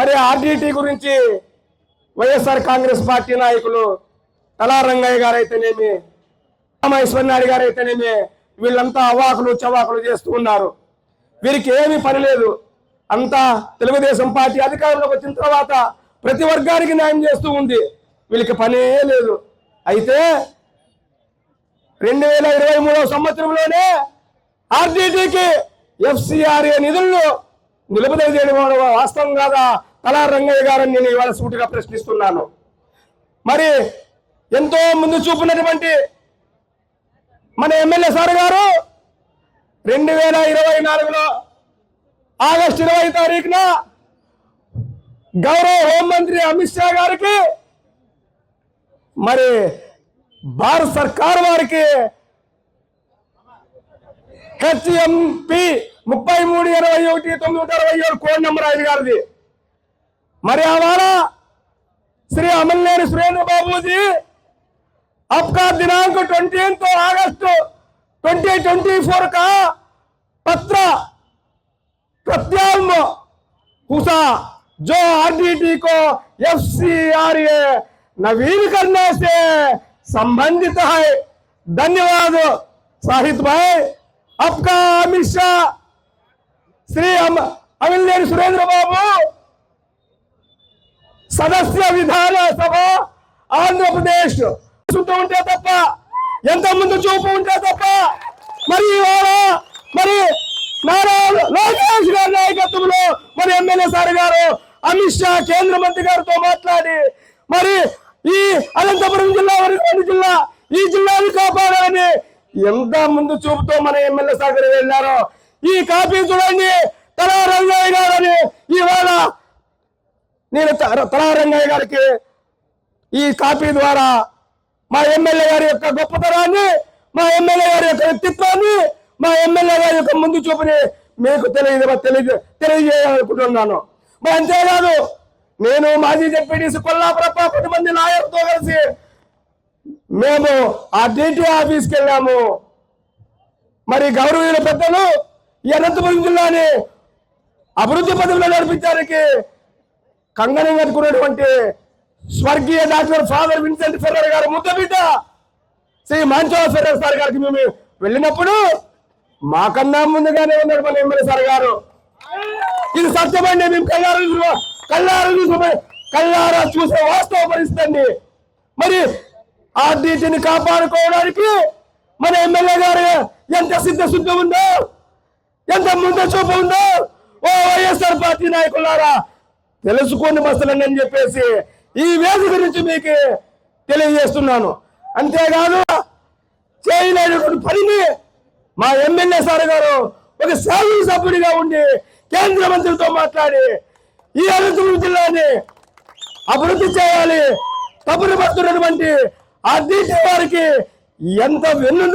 మరి ఆర్డీటీ గురించి వైఎస్ఆర్ కాంగ్రెస్ పార్టీ నాయకులు తలా రంగయ్య గారు రామేశ్వర నాయుడు గారైతేనేమి వీళ్ళంతా అవాకులు చవాకులు చేస్తూ ఉన్నారు. వీరికి ఏమీ పని లేదు. అంతా తెలుగుదేశం పార్టీ అధికారంలోకి వచ్చిన తర్వాత ప్రతి వర్గానికి న్యాయం చేస్తూ ఉంది. వీళ్ళకి పనే లేదు. అయితే రెండు వేల ఇరవై మూడవ సంవత్సరంలోనే ఆర్డీటీకి ఎఫ్సిఆర్ఏ నిధులను నిలుపుదల చేయడం వాస్తవం కాదా? తలా రంగయ్య గారని నేను ఇవాళ సూటిగా ప్రశ్నిస్తున్నాను. మరి ఎంతో ముందు చూపున్నటువంటి మన ఎమ్మెల్యే సార్ గారు రెండు వేల ఇరవై నాలుగులో ఆగస్టు ఇరవై తారీఖున గౌరవ హోంమంత్రి అమిత్ షా గారికి మరి భారత సర్కార్ వారికి హెచ్ఎంపి ముప్పై మూడు ఇరవై ఒకటి తొమ్మిది నూట అరవై ఏడు కోడ్ నెంబర్ ఐదు గారిది. మరి ఆవాల శ్రీ అమల్నేని సురేంద్ర బాబుజీ आपका दिनांक ट्वेंटी अगस्त ट्वेंटी ट्वेंटी फोर का पत्र प्रत्याम हुआ जो आरडीटी को एफसीआरए नवीन करने से संबंधित है धन्यवाद साहित भाई आपका अमित शाह श्री अम- अमिल सुरेंद्र बाबू సదస్య విధాన సభ ఆంధ్రప్రదేశ్ చూస్తూ ఉంటే తప్ప ఎంత ముందు చూపు ఉంటే తప్ప మరి ఇవాళ మరి నారా లోకేష్ గారి నాయకత్వంలో మరి ఎమ్మెల్యే సార్ గారు అమిత్ షా కేంద్ర మంత్రి గారితో మాట్లాడి మరి ఈ అనంతపురం జిల్లా వరకు జిల్లా ఈ జిల్లాని కాపాడాలని ఎంత ముందు చూపుతో మన ఎమ్మెల్యే సార్ గారు వెళ్ళారో ఈ కాపీ చూడండి తలా రంగయ్య అని ఇవాళ నేను తలారంగయ్య రంగయ్య గారికి ఈ కాపీ ద్వారా మా ఎమ్మెల్యే గారి యొక్క గొప్పతనాన్ని మా ఎమ్మెల్యే గారి యొక్క వ్యక్తిత్వాన్ని మా ఎమ్మెల్యే గారి యొక్క ముందు చూపుని మీకు తెలియదు తెలియ తెలియజేయాలనుకుంటున్నాను. మరి అంతేకాదు నేను మాజీ జెడ్పీటీసీ కొల్లాపురప్ప పది మంది లాయర్తో కలిసి మేము ఆ డిటి ఆఫీస్కి వెళ్ళాము. మరి గౌరవీయుల పెద్దలు ఈ అనంతపురం జిల్లాని అభివృద్ధి పదవిలో నడిపించడానికి కంగనం కట్టుకున్నటువంటి స్వర్గీయ డాక్టర్ ఫాదర్ విన్సెంట్ ఫెర్రర్ గారు ముద్దబిడ్డ శ్రీ మంచో ఫెర్రర్ సార్ గారికి మేము వెళ్ళినప్పుడు మాకన్నా ముందుగానే ఉన్నాడు మన ఎమ్మెల్యే సార్ గారు. ఇది సత్యమండి మేము కళ్ళారు కళ్ళారు చూసి కళ్ళారా చూసే వాస్తవ పరిస్థితి మరి ఆ కాపాడుకోవడానికి మన ఎమ్మెల్యే గారు ఎంత సిద్ధశుద్ధి ఉందో ఎంత ముందు చూపు ఉందో ఓ వైఎస్ఆర్ పార్టీ నాయకులారా తెలుసుకోండి మసలండి అని చెప్పేసి ఈ వేదిక నుంచి మీకు తెలియజేస్తున్నాను. అంతేకాదు చేయలేనటువంటి పనిని మా ఎమ్మెల్యే సార్ గారు ఒక శాసన సభ్యుడిగా ఉండి కేంద్ర మంత్రితో మాట్లాడి ఈ అనంతపురం జిల్లాని అభివృద్ధి చేయాలి తప్పులు పడుతున్నటువంటి ఆ డీటీ వారికి ఎంత వెన్ను